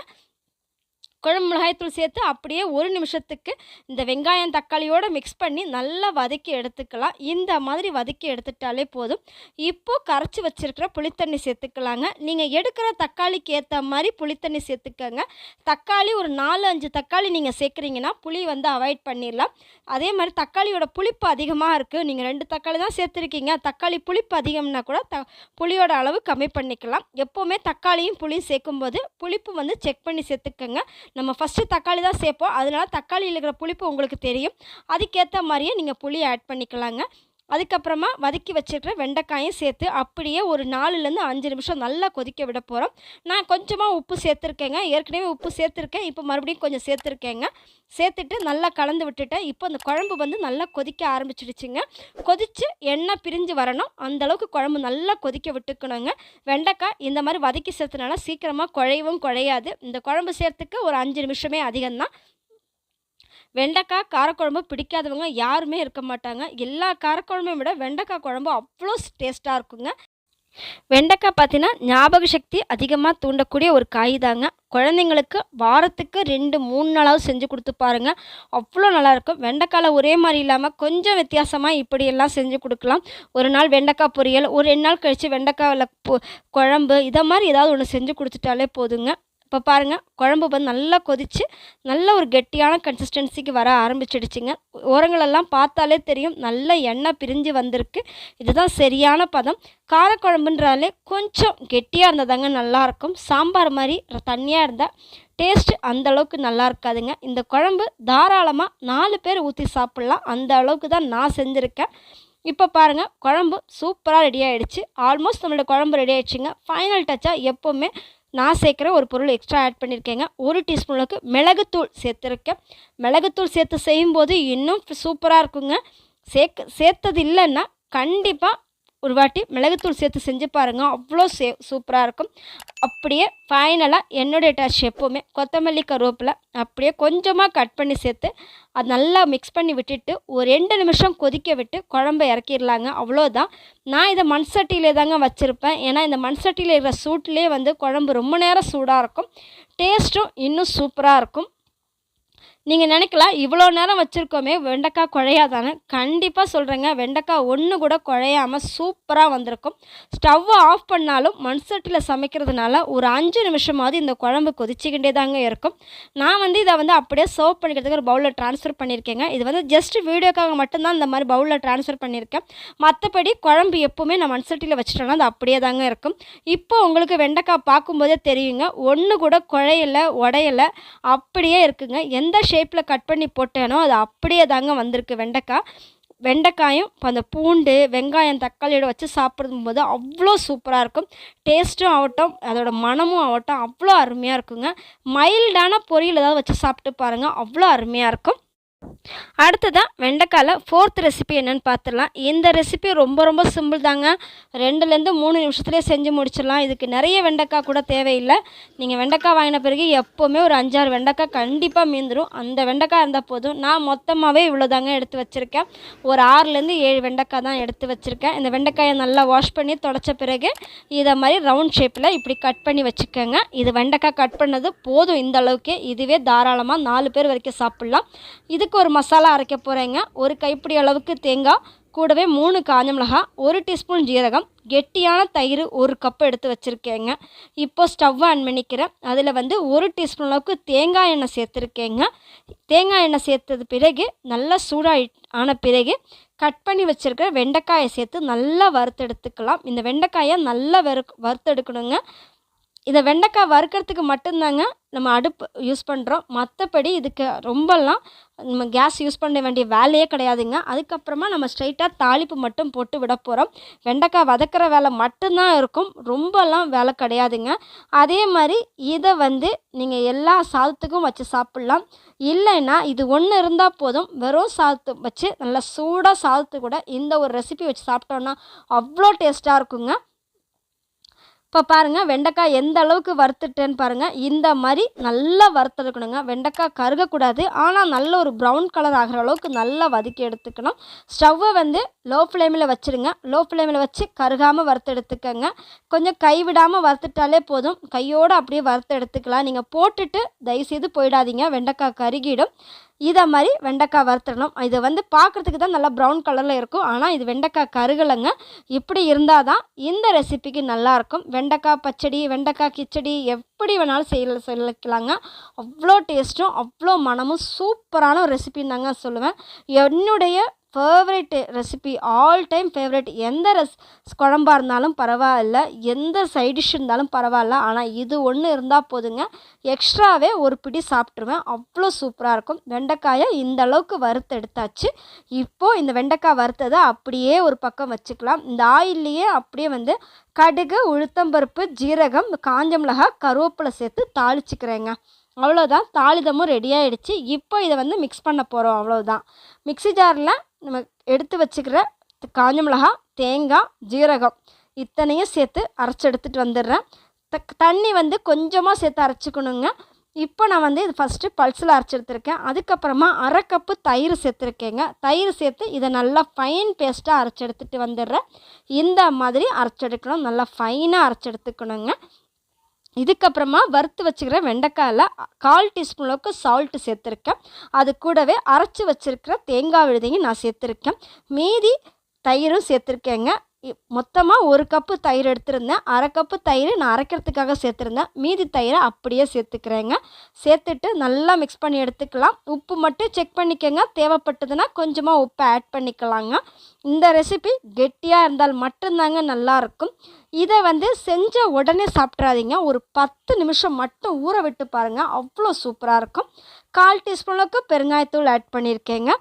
குழம்பு மிளகாய்த்தூள் சேர்த்து அப்படியே ஒரு நிமிஷத்துக்கு இந்த வெங்காயம் தக்காளியோடு மிக்ஸ் பண்ணி நல்லா வதக்கி எடுத்துக்கலாம். இந்த மாதிரி வதக்கி எடுத்துட்டாலே போதும். இப்போது கரைச்சி வச்சுருக்கிற புளித்தண்ணி சேர்த்துக்கலாங்க. நீங்கள் எடுக்கிற தக்காளிக்கு ஏற்ற மாதிரி புளித்தண்ணி சேர்த்துக்கோங்க. தக்காளி ஒரு நாலு அஞ்சு தக்காளி நீங்கள் சேர்க்குறீங்கன்னா புளி வந்து அவாய்ட் பண்ணிடலாம். அதே மாதிரி தக்காளியோட புளிப்பு அதிகமாக இருக்குது நீங்கள் ரெண்டு தக்காளி தான் சேர்த்துருக்கீங்க. தக்காளி புளிப்பு அதிகம்னா கூட த புளியோட அளவு கம்மி பண்ணிக்கலாம். எப்போவுமே தக்காளியும் புளியும் சேர்க்கும்போது புளிப்பு வந்து செக் பண்ணி சேர்த்துக்கோங்க. நம்ம ஃபஸ்ட்டு தக்காளி தான் சேர்ப்போம். அதனால் தக்காளியில் இருக்கிற புளிப்பு உங்களுக்கு தெரியும். அதுக்கேற்ற மாதிரியே நீங்கள் புளி ஆட் பண்ணிக்கலாங்க. அதுக்கப்புறமா வதக்கி வச்சுருக்கிற வெண்டைக்காயும் சேர்த்து அப்படியே ஒரு நாலுலேருந்து அஞ்சு நிமிஷம் நல்லா கொதிக்க விட போகிறோம் நான் கொஞ்சமாக உப்பு சேர்த்துருக்கேங்க. ஏற்கனவே உப்பு சேர்த்துருக்கேன். இப்போ மறுபடியும் கொஞ்சம் சேர்த்துருக்கேங்க. சேர்த்துட்டு நல்லா கலந்து விட்டுட்டேன். இப்போ அந்த குழம்பு வந்து நல்லா கொதிக்க ஆரம்பிச்சிடுச்சுங்க. கொதித்து எண்ணெய் பிரிஞ்சு வரணும். அந்த அளவுக்கு குழம்பு நல்லா கொதிக்க விட்டுக்கணுங்க. வெண்டைக்காய் இந்த மாதிரி வதக்கி சேர்த்துனால சீக்கிரமாக குழையவும் குழையாது. இந்த குழம்பு சேர்த்துக்கு ஒரு அஞ்சு நிமிஷமே அதிகம்தான். வெண்டைக்காய் காரக்குழம்பு பிடிக்காதவங்க யாருமே இருக்க மாட்டாங்க. எல்லா காரக்குழம்பையும் விட வெண்டைக்காய் குழம்பு அவ்வளோ டேஸ்ட்டாக இருக்குங்க. வெண்டைக்காய் பார்த்தீங்கன்னா ஞாபக சக்தி அதிகமாக தூண்டக்கூடிய ஒரு காய் தாங்க. குழந்தைங்களுக்கு வாரத்துக்கு ரெண்டு மூணு நாளாவது செஞ்சு கொடுத்து பாருங்கள் அவ்வளோ நல்லாயிருக்கும் வெண்டைக்காயில் ஒரே மாதிரி இல்லாமல் கொஞ்சம் வித்தியாசமாக இப்படியெல்லாம் செஞ்சு கொடுக்கலாம். ஒரு நாள் வெண்டைக்காய் பொரியல் ஒரு ரெண்டு நாள் கழித்து வெண்டைக்காயில் குழம்பு இதை மாதிரி ஏதாவது ஒன்று செஞ்சு கொடுத்துட்டாலே போதுங்க. இப்போ பாருங்கள் குழம்பு வந்து நல்லா கொதித்து நல்ல ஒரு கெட்டியான கன்சிஸ்டன்சிக்கு வர ஆரம்பிச்சிடுச்சுங்க. ஓரங்களெல்லாம் பார்த்தாலே தெரியும் நல்ல எண்ணெய் பிரிஞ்சு வந்திருக்கு. இதுதான் சரியான பதம். காரக்குழம்புன்றாலே கொஞ்சம் கெட்டியாக இருந்தால் தாங்க நல்லாயிருக்கும். சாம்பார் மாதிரி தண்ணியாக இருந்தால் டேஸ்ட் அந்த அளவுக்கு நல்லா இருக்காதுங்க. இந்த குழம்பு தாராளமாக நாலு பேர் ஊற்றி சாப்பிட்லாம். அந்த அளவுக்கு தான் நான் செஞ்சுருக்கேன். இப்போ பாருங்கள் குழம்பு சூப்பராக ரெடி ஆகிடுச்சு ஆல்மோஸ்ட் நம்மளோட குழம்பு ரெடி ஆகிடுச்சுங்க ஃபைனல் டச்சாக எப்போவுமே நான் சேர்க்குற ஒரு பொருள் எக்ஸ்ட்ரா ஆட் பண்ணியிருக்கேங்க. ஒரு டீஸ்பூனுக்கு மிளகுத்தூள் சேர்த்துருக்கேன். மிளகுத்தூள் சேர்த்து செய்யும்போது இன்னும் சூப்பராக இருக்குங்க. சேர்க்க சேர்த்தது இல்லைன்னா கண்டிப்பாக ஒரு வாட்டி மிளகுத்தூள் சேர்த்து செஞ்சு பாருங்கள் அவ்வளோ சே சூப்பராக இருக்கும். அப்படியே ஃபைனலாக என்னுடைய டச் எப்போவுமே கொத்தமல்லி கருவேப்பில் அப்படியே கொஞ்சமாக கட் பண்ணி சேர்த்து அது நல்லா மிக்ஸ் பண்ணி விட்டுட்டு ஒரு ரெண்டு நிமிஷம் கொதிக்க விட்டு குழம்ப இறக்கிடலாங்க. அவ்வளோதான். நான் இதை மண் சட்டியிலே தாங்க வச்சுருப்பேன். ஏன்னா இந்த மண் சட்டியில் இருக்கிற சூட்லேயே வந்து குழம்பு ரொம்ப நேரம் சூடாக இருக்கும். டேஸ்ட்டும் இன்னும் சூப்பராக இருக்கும். நீங்கள் நினைக்கலாம் இவ்வளோ நேரம் வச்சுருக்கோமே வெண்டைக்காய் குழையாதானே கண்டிப்பாக சொல்கிறேங்க வெண்டைக்காய் ஒன்று கூட குழையாமல் சூப்பராக வந்திருக்கும். ஸ்டவ்வை ஆஃப் பண்ணாலும் மண் சட்டியில் சமைக்கிறதுனால ஒரு அஞ்சு நிமிஷமாவது இந்த குழம்பு கொதிச்சுக்கிட்டே தாங்க இருக்கும். நான் வந்து இதை வந்து அப்படியே சர்வ் பண்ணிக்கிறதுக்கு ஒரு பவுலில் ட்ரான்ஸ்ஃபர் பண்ணியிருக்கேங்க. இது வந்து ஜஸ்ட் வீடியோக்காக மட்டும்தான் இந்த மாதிரி பவுலில் ட்ரான்ஸ்ஃபர் பண்ணியிருக்கேன். மற்றபடி குழம்பு எப்போவுமே நான் மண் சட்டியில் வச்சுட்டேன்னா அது அப்படியே தாங்க இருக்கும். இப்போ உங்களுக்கு வெண்டைக்காய் பார்க்கும்போதே தெரியுங்க ஒன்று கூட குழையலை உடையலை அப்படியே இருக்குங்க. எந்த ஷேப்பில் கட் பண்ணி போட்டேனோ அது அப்படியே தாங்க வந்திருக்கு. வெண்டைக்காய் வெண்டைக்காயும் இப்போ அந்த பூண்டு வெங்காயம் தக்காளியோட வச்சு சாப்பிடும்போது அவ்வளோ சூப்பராக இருக்கும். டேஸ்ட்டும் ஆகட்டும் அதோட மனமும் ஆகட்டும் அவ்வளோ அருமையாக இருக்குங்க. மைல்டான பொரியல் ஏதாவது வச்சு சாப்பிட்டு பாருங்கள் அவ்வளோ அருமையாக இருக்கும். அடுத்ததாக வெண்டைக்காயில் ஃபோர்த் ரெசிபி என்னென்னு பார்த்துடலாம் இந்த ரெசிபி ரொம்ப ரொம்ப சிம்பிள் தாங்க. ரெண்டுலேருந்து மூணு நிமிஷத்துலேயே செஞ்சு முடிச்சிடலாம். இதுக்கு நிறைய வெண்டைக்காய் கூட தேவையில்லை. நீங்கள் வெண்டைக்காய் வாங்கின பிறகு எப்போவுமே ஒரு அஞ்சாறு வெண்டைக்காய் கண்டிப்பாக மீந்துடும் அந்த வெண்டைக்காய் இருந்தால் போதும். நான் மொத்தமாகவே இவ்வளோ தாங்க எடுத்து வச்சுருக்கேன். ஒரு ஆறுலேருந்து ஏழு வெண்டைக்காய் தான் எடுத்து வச்சுருக்கேன். இந்த வெண்டைக்காயை நல்லா வாஷ் பண்ணி தொடச்ச பிறகு இதை மாதிரி ரவுண்ட் ஷேப்பில் இப்படி கட் பண்ணி வச்சுக்கோங்க. இது வெண்டைக்காய் கட் பண்ணது போதும் இந்த அளவுக்கு. இதுவே தாராளமாக நாலு பேர் வரைக்கும் சாப்பிட்லாம். இதுக்கு ஒரு மசாலா அரைக்க போகிறேங்க ஒரு கைப்பிடி அளவுக்கு தேங்காய் கூடவே மூணு காஞ்ச மிளகாய் ஒரு டீஸ்பூன் ஜீரகம் கெட்டியான தயிர் ஒரு கப் எடுத்து வச்சுருக்கேங்க. இப்போ ஸ்டவ் ஆன் பண்ணிக்கிறேன். அதில் வந்து ஒரு டீஸ்பூன் அளவுக்கு தேங்காய் எண்ணெய் சேர்த்துருக்கேங்க. தேங்காய் எண்ணெய் சேர்த்தது பிறகு நல்லா சூடாகி ஆன பிறகு கட் பண்ணி வச்சுருக்கிற வெண்டைக்காயை சேர்த்து நல்லா வறுத்தெடுத்துக்கலாம் இந்த வெண்டைக்காயை நல்லா வறு வறுத்தெடுக்கணுங்க. இதை வெண்டைக்காய் வறுக்கிறதுக்கு மட்டும்தாங்க நம்ம அடுப்பு யூஸ் பண்ணுறோம் மற்றபடி இதுக்கு ரொம்பலாம் நம்ம கேஸ் யூஸ் பண்ண வேண்டிய வேலையே கிடையாதுங்க. அதுக்கப்புறமா நம்ம ஸ்ட்ரைட்டாக தாளிப்பு மட்டும் போட்டு விட போகிறோம் வெண்டைக்காய் வதக்கிற வேலை மட்டும்தான் இருக்கும். ரொம்பலாம் வேலை கிடையாதுங்க. அதே மாதிரி இதை வந்து நீங்கள் எல்லா சாதத்துக்கும் வச்சு சாப்பிட்லாம். இல்லைன்னா இது ஒன்று இருந்தால் போதும். வெறும் சாதத்து வச்சு நல்லா சூடாக சாதத்து கூட இந்த ஒரு ரெசிபி வச்சு சாப்பிட்டோன்னா அவ்வளோ டேஸ்ட்டாக இருக்குங்க. இப்போ பாருங்கள் வெண்டைக்காய் எந்த அளவுக்கு வறுத்துட்டேன்னு பாருங்கள் இந்த மாதிரி நல்லா வறுத்தெடுக்கணுங்க. வெண்டைக்காய் கருகக்கூடாது. ஆனால் நல்ல ஒரு ப்ரௌன் கலர் ஆகிற அளவுக்கு நல்லா வதக்கி எடுத்துக்கணும். ஸ்டவ்வை வந்து லோ ஃப்ளேமில் வச்சுருங்க லோ ஃப்ளேமில் வச்சு கருகாமல் வறுத்து எடுத்துக்கோங்க கொஞ்சம் கைவிடாமல் வறுத்துட்டாலே போதும். கையோடு அப்படியே வறுத்து எடுத்துக்கலாம் நீங்கள் போட்டுட்டு தயவுசெய்து போயிடாதீங்க. வெண்டைக்காய் கருகிடும். இதை மாதிரி வெண்டைக்காய் வறுத்துடணும். இது வந்து பார்க்குறதுக்கு தான் நல்லா ப்ரௌன் கலரில் இருக்கும். ஆனால் இது வெண்டைக்காய் கருகலைங்க. இப்படி இருந்தால் தான் இந்த ரெசிபிக்கு நல்லாயிருக்கும் வெண்டைக்காய் பச்சடி வெண்டைக்காய் கிச்சடி எப்படி வேணாலும் செய்ய சொல்லிக்கலாங்க அவ்வளோ டேஸ்ட்டும் அவ்வளோ மனமும் சூப்பரான ஒரு ரெசிபின்னு தாங்க சொல்லுவேன். என்னுடைய favourite recipe all time favourite எந்த ரெஸ் குழம்பா இருந்தாலும் பரவாயில்ல. எந்த சைட் டிஷ் இருந்தாலும் பரவாயில்ல. ஆனால் இது ஒன்று இருந்தால் போதுங்க. எக்ஸ்ட்ராவே ஒரு பிடி சாப்பிட்ருவேன் அவ்வளோ சூப்பராக இருக்கும். வெண்டைக்காயை இந்த அளவுக்கு வறுத்து எடுத்தாச்சு. இப்போது இந்த வெண்டைக்காய் வறுத்ததை அப்படியே ஒரு பக்கம் வச்சுக்கலாம். இந்த ஆயில்லையே அப்படியே வந்து கடுகு உளுத்தம்பருப்பு ஜீரகம் காஞ்ச மிளகாய் கருவேப்பிலை சேர்த்து தாளிச்சுக்கிறேங்க. அவ்வளோதான் தாளிதமும் ரெடி ஆகிடுச்சு இப்போ இதை வந்து மிக்ஸ் பண்ண போகிறோம் அவ்வளோதான் மிக்ஸி ஜாரில் நம்ம எடுத்து வச்சுக்கிற காஞ்ச மிளகா தேங்காய் ஜீரகம் இத்தனையும் சேர்த்து அரைச்சி எடுத்துகிட்டு வந்துடுறேன். த தண்ணி வந்து கொஞ்சமாக சேர்த்து அரைச்சிக்கணுங்க. இப்போ நான் வந்து இது ஃபஸ்ட்டு பல்ஸில் அரைச்சி எடுத்துருக்கேன். அதுக்கப்புறமா அரை கப்பு தயிர் சேர்த்துருக்கேங்க. தயிர் சேர்த்து இதை நல்லா ஃபைன் பேஸ்ட்டாக அரைச்சி எடுத்துகிட்டு வந்துடுறேன். இந்த மாதிரி அரைச்செடுக்கணும் நல்லா ஃபைனாக அரைச்சி எடுத்துக்கணுங்க. இதுக்கப்புறமா வறுத்து வச்சுக்கிற வெண்டைக்காயில் கால் டீஸ்பூன் அளவுக்கு சால்ட்டு சேர்த்துருக்கேன். அது கூடவே அரைச்சி வச்சுருக்கிற தேங்காய் விழுதையும் நான் சேர்த்துருக்கேன். மீதி தயிரும் சேர்த்துருக்கேங்க. மொத்தமாக ஒரு கப்பு தயிர் எடுத்திருந்தேன். அரை கப்பு தயிர் நான் அரைக்கிறதுக்காக சேர்த்துருந்தேன். மீதி தயிரை அப்படியே சேர்த்துக்கிறேங்க. சேர்த்துட்டு நல்லா மிக்ஸ் பண்ணி எடுத்துக்கலாம். உப்பு மட்டும் செக் பண்ணிக்கோங்க. தேவைப்பட்டதுன்னா கொஞ்சமாக உப்பு ஆட் பண்ணிக்கலாங்க. இந்த ரெசிபி கெட்டியாக இருந்தால் மட்டும்தாங்க நல்லாயிருக்கும் இதை வந்து செஞ்ச உடனே சாப்பிட்றாதீங்க. ஒரு பத்து நிமிஷம் மட்டும் ஊற விட்டு பாருங்கள் அவ்வளோ சூப்பராக இருக்கும். கால் டீஸ்பூனுக்கு பெருங்காயத்தூள் ஆட் பண்ணியிருக்கேங்க.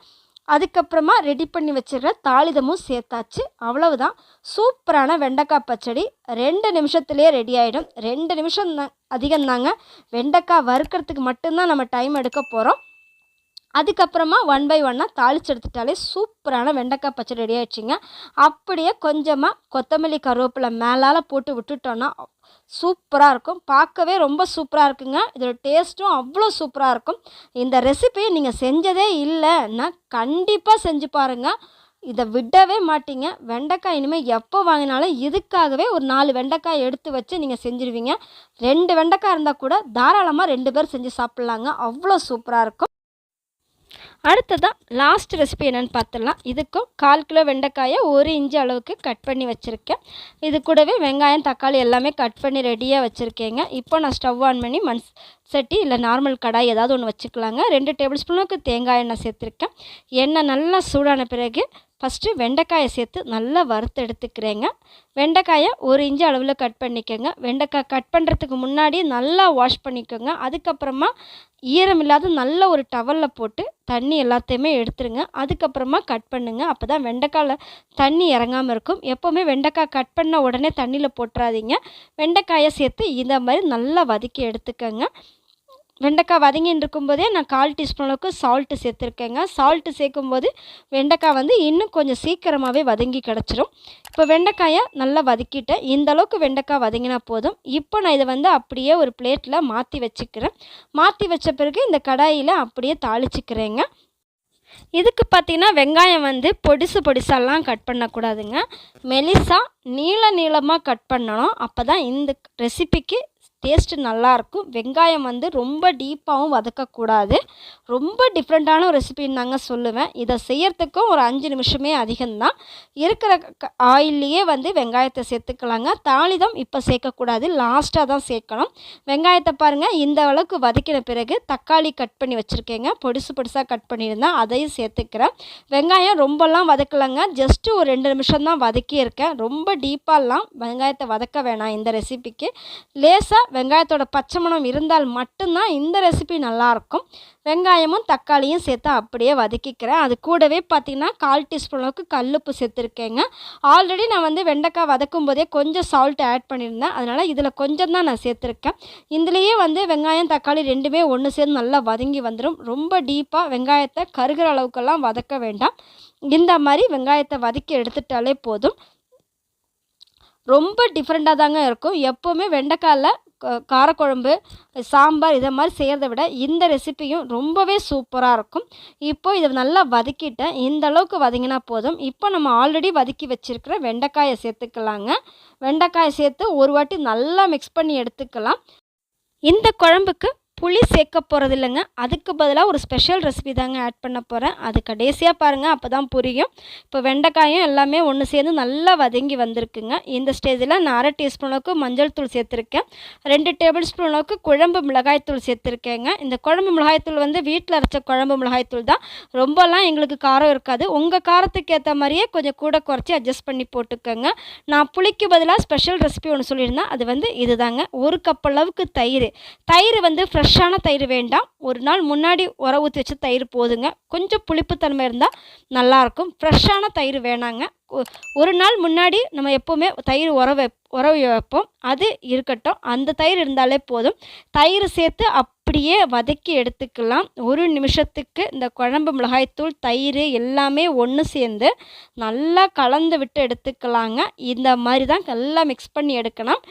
அதுக்கப்புறமா ரெடி பண்ணி வச்சுருக்க தாளிதமும் சேர்த்தாச்சு. அவ்வளவுதான். சூப்பரான வெண்டைக்காய் பச்சடி. ரெண்டு நிமிஷத்துலேயே ரெடி ஆகிடும் ரெண்டு நிமிஷம் தான் அதிகம்தாங்க. வெண்டைக்காய் வறுக்கிறதுக்கு மட்டும்தான் நம்ம டைம் எடுக்க போகிறோம் அதுக்கப்புறமா ஒன் பை ஒன்னாக தாளிச்சு எடுத்துட்டாலே சூப்பரான வெண்டைக்காய் பச்சடி ரெடி ஆகிடுச்சிங்க அப்படியே கொஞ்சமாக கொத்தமல்லி கருவேப்பிலை மேலால் போட்டு விட்டுட்டோன்னா சூப்பராக இருக்கும். பார்க்கவே ரொம்ப சூப்பராக இருக்குங்க. இதோட டேஸ்ட்டும் அவ்வளோ சூப்பராக இருக்கும். இந்த ரெசிபியை நீங்கள் செஞ்சதே இல்லைன்னா கண்டிப்பாக செஞ்சு பாருங்கள் இதை விடவே மாட்டீங்க. வெண்டைக்காய் இனிமேல் எப்போ வாங்கினாலும் இதுக்காகவே ஒரு நாலு வெண்டைக்காய் எடுத்து வச்சு நீங்கள் செஞ்சுருவீங்க. ரெண்டு வெண்டைக்காய் இருந்தால் கூட தாராளமாக ரெண்டு பேர் செஞ்சு சாப்பிட்லாங்க. அவ்வளோ சூப்பராக இருக்கும். அடுத்ததான் லாஸ்ட் ரெசிபி என்னென்னு பார்த்துடலாம். இதுக்கும் கால் கிலோ வெண்டைக்காயை ஒரு இன்ச்சு அளவுக்கு கட் பண்ணி வச்சுருக்கேன். இது கூடவே வெங்காயம் தக்காளி எல்லாமே கட் பண்ணி ரெடியாக வச்சுருக்கேங்க. இப்போ நான் ஸ்டவ் ஆன் பண்ணி மண் சட்டி இல்லை நார்மல் கடாய் ஏதாவது ஒன்று வச்சுக்கலாங்க. ரெண்டு டேபிள் ஸ்பூனுக்கு தேங்காய் எண்ணெய் சேர்த்துருக்கேன். எண்ணெய் நல்லா சூடான பிறகு ஃபஸ்ட்டு வெண்டைக்காயை சேர்த்து நல்லா வறுத்து எடுத்துக்கிறேங்க. வெண்டைக்காயை ஒரு இன்ச்சு அளவில் கட் பண்ணிக்கோங்க. வெண்டைக்காய் கட் பண்ணுறதுக்கு முன்னாடி நல்லா வாஷ் பண்ணிக்கோங்க. அதுக்கப்புறமா ஈரம் இல்லாத நல்ல ஒரு டவலில் போட்டு தண்ணி எல்லாத்தையுமே எடுத்துருங்க. அதுக்கப்புறமா கட் பண்ணுங்கள் அப்போ தான் வெண்டைக்காயில் தண்ணி இறங்காமல் இருக்கும். எப்போவுமே வெண்டைக்காய் கட் பண்ண உடனே தண்ணியில் போட்டுறாதீங்க. வெண்டைக்காயை சேர்த்து இந்த மாதிரி நல்லா வதக்கி எடுத்துக்கோங்க. வெண்டைக்காய் வதங்கின்னு இருக்கும்போதே நான் கால் டீஸ்பூன் அளவுக்கு சால்ட்டு சேர்த்துருக்கேங்க. சால்ட்டு சேர்க்கும்போது வெண்டைக்காய் வந்து இன்னும் கொஞ்சம் சீக்கிரமாகவே வதங்கி கிடச்சிரும். இப்போ வெண்டைக்காயை நல்லா வதக்கிட்டேன். இந்த அளவுக்கு வெண்டைக்காய் வதங்கினா போதும். இப்போ நான் இதை வந்து அப்படியே ஒரு பிளேட்டில் மாற்றி வச்சுக்கிறேன். மாற்றி வச்ச பிறகு இந்த கடாயில் அப்படியே தாளிச்சிக்கிறேங்க. இதுக்கு பார்த்திங்கன்னா வெங்காயம் வந்து பொடிசு பொடிசாலாம் கட் பண்ணக்கூடாதுங்க. மெலிசா நீள நீளமாக கட் பண்ணணும். அப்போ தான் இந்த ரெசிபிக்கு டேஸ்ட்டு நல்லாயிருக்கும் வெங்காயம் வந்து ரொம்ப டீப்பாகவும் வதக்கக்கூடாது. ரொம்ப டிஃப்ரெண்ட்டான ரெசிபின்னு தாங்க சொல்லுவேன். இதை செய்யறதுக்கும் ஒரு அஞ்சு நிமிஷமே அதிகம்தான். இருக்கிற க ஆயில்லையே வந்து வெங்காயத்தை சேர்த்துக்கலாங்க. தாளிதம் இப்போ சேர்க்கக்கூடாது. லாஸ்ட்டாக தான் சேர்க்கணும். வெங்காயத்தை பாருங்கள் இந்த அளவுக்கு வதக்கின பிறகு தக்காளி கட் பண்ணி வச்சுருக்கேங்க. பொடிசு பொடிசாக கட் பண்ணியிருந்தேன் அதையும் சேர்த்துக்கிறேன். வெங்காயம் ரொம்பலாம் வதக்கலைங்க. ஜஸ்ட்டு ஒரு ரெண்டு நிமிஷம் தான் வதக்கியிருக்கேன். ரொம்ப டீப்பாலாம் வெங்காயத்தை வதக்க வேணாம் இந்த ரெசிபிக்கு. லேசாக வெங்காயத்தோட பச்சை மணம் இருந்தால் மட்டும்தான் இந்த ரெசிபி நல்லாயிருக்கும். வெங்காயமும் தக்காளியும் சேர்த்து அப்படியே வதக்கிக்கிறேன். அது கூடவே பார்த்திங்கன்னா கால் டீஸ்பூன் அளவுக்கு கல்லுப்பு சேர்த்துருக்கேங்க. ஆல்ரெடி நான் வந்து வெண்டைக்காய் வதக்கும் போதே கொஞ்சம் சால்ட் ஆட் பண்ணியிருந்தேன். அதனால் இதில் கொஞ்சம் தான் நான் சேர்த்துருக்கேன். இதுலேயே வந்து வெங்காயம் தக்காளி ரெண்டுமே ஒன்று சேர்ந்து நல்லா வதங்கி வந்துடும் ரொம்ப டீப்பாக வெங்காயத்தை கருகிற அளவுக்கெல்லாம் வதக்க வேண்டாம். இந்த மாதிரி வெங்காயத்தை வதக்கி எடுத்துட்டாலே போதும். ரொம்ப டிஃப்ரெண்ட்டாக தாங்க இருக்கும். எப்போவுமே வெண்டைக்காயில் காரக்குழம்பு சாம்பார் இதை மாதிரி செய்கிறத விட இந்த ரெசிப்பியும் ரொம்பவே சூப்பராக இருக்கும். இப்போ இதை நல்லா வதக்கிட்டேன். இந்த அளவுக்கு வதங்கினா போதும். இப்போ நம்ம ஆல்ரெடி வதக்கி வச்சுருக்கிற வெண்டைக்காயை சேர்த்துக்கலாங்க. வெண்டைக்காயை சேர்த்து ஒரு வாட்டி நல்லா மிக்ஸ் பண்ணி எடுத்துக்கலாம். இந்த குழம்புக்கு புளி சேர்க்க போகிறது இல்லைங்க. அதுக்கு பதிலாக ஒரு ஸ்பெஷல் ரெசிபி தாங்க ஆட் பண்ண போகிறேன் அது கடைசியாக பாருங்கள் அப்போ தான் புரியும். இப்போ வெண்டைக்காயும் எல்லாமே ஒன்று சேர்ந்து நல்லா வதங்கி வந்திருக்குங்க. இந்த ஸ்டேஜில் நான் அரை டீஸ்பூன் அளவுக்கு மஞ்சள் தூள் சேர்த்துருக்கேன். ரெண்டு டேபிள் ஸ்பூன் அளவுக்கு குழம்பு மிளகாய் தூள் சேர்த்துருக்கேங்க. இந்த குழம்பு மிளகாய் தூள் வந்து வீட்டில் அரைச்ச குழம்பு மிளகாய் தூள் தான். ரொம்பலாம் எங்களுக்கு காரம் இருக்காது. உங்கள் காரத்துக்கு ஏற்ற மாதிரியே கொஞ்சம் கூட குறைச்சி அட்ஜஸ்ட் பண்ணி போட்டுக்கோங்க. நான் புளிக்கு பதிலாக ஸ்பெஷல் ரெசிபி ஒன்று சொல்லியிருந்தேன். அது வந்து இதுதாங்க. ஒரு கப் அளவுக்கு தயிர். தயிர் வந்து ஃப்ரெஷ் ஃப்ரெஷ்ஷான தயிர் வேண்டாம். ஒரு நாள் முன்னாடி உர ஊற்றி வச்ச தயிர் போதுங்க. கொஞ்சம் புளிப்புத்தன்மை இருந்தால் நல்லாயிருக்கும் ஃப்ரெஷ்ஷான தயிர் வேணாங்க. ஒரு நாள் முன்னாடி நம்ம எப்போவுமே தயிர் உர உறவு வைப்போம் அது இருக்கட்டும். அந்த தயிர் இருந்தாலே போதும். தயிர் சேர்த்து அப்படியே வதக்கி எடுத்துக்கலாம். ஒரு நிமிஷத்துக்கு இந்த குழம்பு மிளகாய்த்தூள் தயிர் எல்லாமே ஒன்று சேர்ந்து நல்லா கலந்து விட்டு எடுத்துக்கலாங்க. இந்த மாதிரி தான் எல்லாம் மிக்ஸ் பண்ணி எடுக்கணும்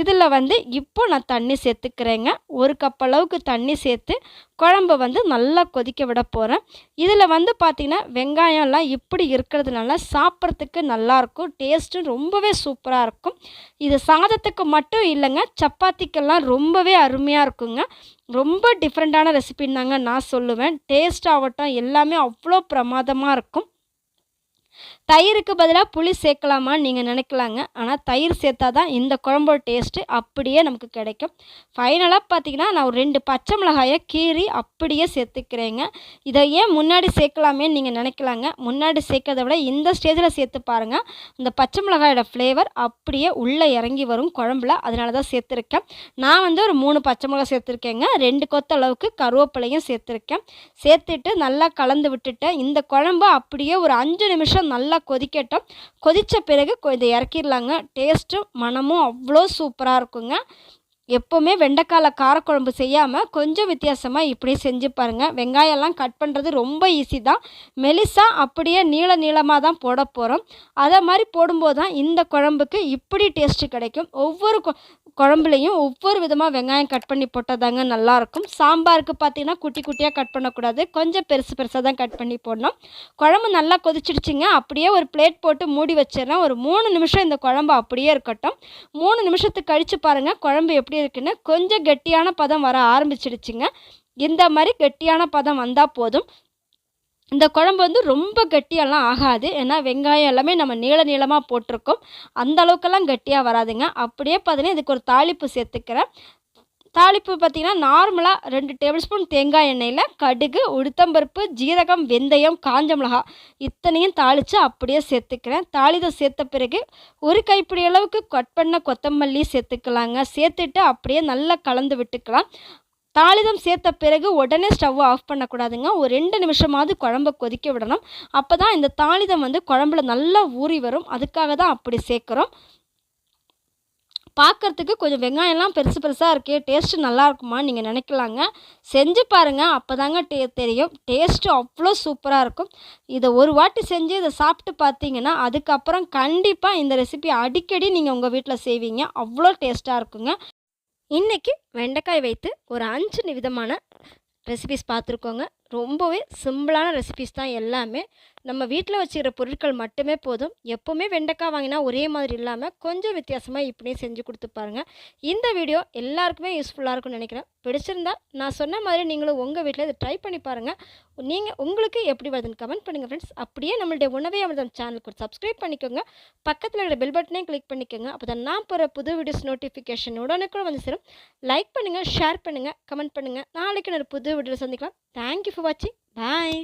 இதில் வந்து இப்போ நான் தண்ணி சேர்த்துக்கிறேங்க. ஒரு கப் அளவுக்கு தண்ணி சேர்த்து குழம்பு வந்து நல்லா கொதிக்க விட போகிறேன் இதில் வந்து பார்த்திங்கன்னா வெங்காயம்லாம் இப்படி இருக்கிறதுனால சாப்பிட்றதுக்கு நல்லாயிருக்கும் டேஸ்ட்டும் ரொம்பவே சூப்பராக இருக்கும். இது சாதத்துக்கு மட்டும் இல்லைங்க சப்பாத்திக்கெல்லாம் ரொம்பவே அருமையாக இருக்குங்க. ரொம்ப டிஃப்ரெண்ட்டான ரெசிபின்னு தாங்க நான் சொல்லுவேன். டேஸ்ட் ஆகட்டும் எல்லாமே அவ்வளோ பிரமாதமாக இருக்கும். தயிருக்கு பதிலாக புளி சேர்க்கலாமான்னு நீங்கள் நினைக்கலாங்க. ஆனால் தயிர் சேர்த்தா தான் இந்த குழம்போட டேஸ்ட்டு அப்படியே நமக்கு கிடைக்கும். ஃபைனலாக பார்த்தீங்கன்னா நான் ஒரு ரெண்டு பச்சை மிளகாயை கீறி அப்படியே சேர்த்துக்கிறேங்க. இதை ஏன் முன்னாடி சேர்க்கலாமேன்னு நீங்கள் நினைக்கலாங்க. முன்னாடி சேர்க்கறத விட இந்த ஸ்டேஜில் சேர்த்து பாருங்கள் இந்த பச்சை மிளகாயோட ஃப்ளேவர் அப்படியே உள்ளே இறங்கி வரும் குழம்புல. அதனால தான் சேர்த்துருக்கேன். நான் வந்து ஒரு மூணு பச்சை மிளகா சேர்த்துருக்கேங்க. ரெண்டு கொத்த அளவுக்கு கருவேப்பிலையும் சேர்த்துருக்கேன். சேர்த்துட்டு நல்லா கலந்து விட்டுட்டேன் இந்த குழம்பு அப்படியே ஒரு அஞ்சு நிமிஷம் நல்லா கொதிக்கட்டும். கொதித்த பிறகு இதை இறக்கிடலாங்க. டேஸ்ட்டும் மனமும் அவ்வளோ சூப்பராக இருக்குங்க. எப்போவுமே வெண்டைக்கால காரக்குழம்பு செய்யாமல் கொஞ்சம் வித்தியாசமாக இப்படி செஞ்சு பாருங்கள் வெங்காயம்லாம் கட் பண்ணுறது ரொம்ப ஈஸி தான். மெலிசா அப்படியே நீள நீளமாக தான் போட போகிறோம் அதை மாதிரி போடும்போது தான் இந்த குழம்புக்கு இப்படி டேஸ்ட்டு கிடைக்கும். ஒவ்வொரு குழம்புலையும் ஒவ்வொரு விதமாக வெங்காயம் கட் பண்ணி போட்டால் தாங்க நல்லாயிருக்கும். சாம்பாருக்கு பார்த்தீங்கன்னா குட்டி குட்டியாக கட் பண்ணக்கூடாது. கொஞ்சம் பெருசு பெருசாக தான் கட் பண்ணி போடணும். குழம்பு நல்லா கொதிச்சிடுச்சிங்க. அப்படியே ஒரு பிளேட் போட்டு மூடி வச்சிடறேன். ஒரு மூணு நிமிஷம் இந்த குழம்பு அப்படியே இருக்கட்டும். மூணு நிமிஷத்துக்கு கழித்து பாருங்கள் குழம்பு எப்படி இருக்குன்னு. கொஞ்சம் கெட்டியான பதம் வர ஆரம்பிச்சிடுச்சுங்க. இந்த மாதிரி கெட்டியான பதம் வந்தால் போதும். இந்த குழம்பு வந்து ரொம்ப கட்டியெல்லாம் ஆகாது. ஏன்னா வெங்காயம் எல்லாமே நம்ம நீள நீளமாக போட்டிருக்கோம். அந்த அளவுக்கெல்லாம் கட்டியாக வராதுங்க. அப்படியே பார்த்தீங்கன்னா இதுக்கு ஒரு தாளிப்பு சேர்த்துக்கிறேன். தாளிப்பு பார்த்திங்கன்னா நார்மலாக ரெண்டு டேபிள் ஸ்பூன் தேங்காய் எண்ணெயில் கடுகு உளுத்தம்பருப்பு ஜீரகம் வெந்தயம் காஞ்ச மிளகா இத்தனையும் தாளித்து அப்படியே சேர்த்துக்கிறேன். தாளிதம் சேர்த்த பிறகு ஒரு கைப்பிடி அளவுக்கு கட் பண்ண கொத்தமல்லி சேர்த்துக்கலாங்க. சேர்த்துட்டு அப்படியே நல்லா கலந்து விட்டுக்கலாம். தாளிதம் சேர்த்த பிறகு உடனே ஸ்டவ் ஆஃப் பண்ணக்கூடாதுங்க. ஒரு ரெண்டு நிமிஷமாவது குழம்ப கொதிக்க விடணும். அப்போ தான் இந்த தாளிதம் வந்து குழம்புல நல்லா ஊறி வரும். அதுக்காக தான் அப்படி சேர்க்குறோம். பார்க்குறதுக்கு கொஞ்சம் வெங்காயம்லாம் பெருசு பெருசாக இருக்கே டேஸ்ட்டு நல்லா இருக்குமா நீங்கள் நினைக்கலாங்க. செஞ்சு பாருங்கள் அப்போ தாங்க டே தெரியும். டேஸ்ட்டு அவ்வளோ சூப்பராக இருக்கும். இதை ஒரு வாட்டி செஞ்சு இதை சாப்பிட்டு பார்த்தீங்கன்னா அதுக்கப்புறம் கண்டிப்பாக இந்த ரெசிபி அடிக்கடி நீங்கள் உங்கள் வீட்டில் செய்வீங்க. அவ்வளோ டேஸ்ட்டாக இருக்குங்க. இன்றைக்கி வெண்டைக்காய் வைத்து ஒரு அஞ்சு விதமான ரெசிபிஸ் பார்த்துருக்கோங்க. ரொம்பவே சிம்பிளான ரெசிபிஸ் தான் எல்லாமே. நம்ம வீட்டில் வச்சுக்கிற பொருட்கள் மட்டுமே போதும். எப்போவுமே வெண்டைக்காய் வாங்கினா ஒரே மாதிரி இல்லாமல் கொஞ்சம் வித்தியாசமாக இப்படியே செஞ்சு கொடுத்து பாருங்கள் இந்த வீடியோ எல்லாருக்குமே யூஸ்ஃபுல்லாக இருக்கும்னு நினைக்கிறேன். பிடிச்சிருந்தா நான் சொன்ன மாதிரி நீங்களும் உங்கள் வீட்டில் இதை ட்ரை பண்ணி பாருங்கள் நீங்கள் உங்களுக்கு எப்படி வருதுன்னு கமெண்ட் பண்ணுங்கள் ஃப்ரெண்ட்ஸ் அப்படியே நம்மளுடைய உணவே அமிர்தம் சேனலுக்கு சப்ஸ்கிரைப் பண்ணிக்கோங்க. பக்கத்தில் இருக்கிற பெல் பட்டனையும் கிளிக் பண்ணிக்கோங்க. அப்போ தான் நான் போகிற புது வீடியோஸ் நோட்டிஃபிகேஷன் உடனுக்குள்ள வந்து சேரும். லைக் பண்ணுங்கள் ஷேர் பண்ணுங்கள் கமெண்ட் பண்ணுங்கள் நாளைக்கு நான் ஒரு புது வீடியோ சந்திக்கலாம். தேங்க்யூ ஃபார் வாட்சிங் பாய்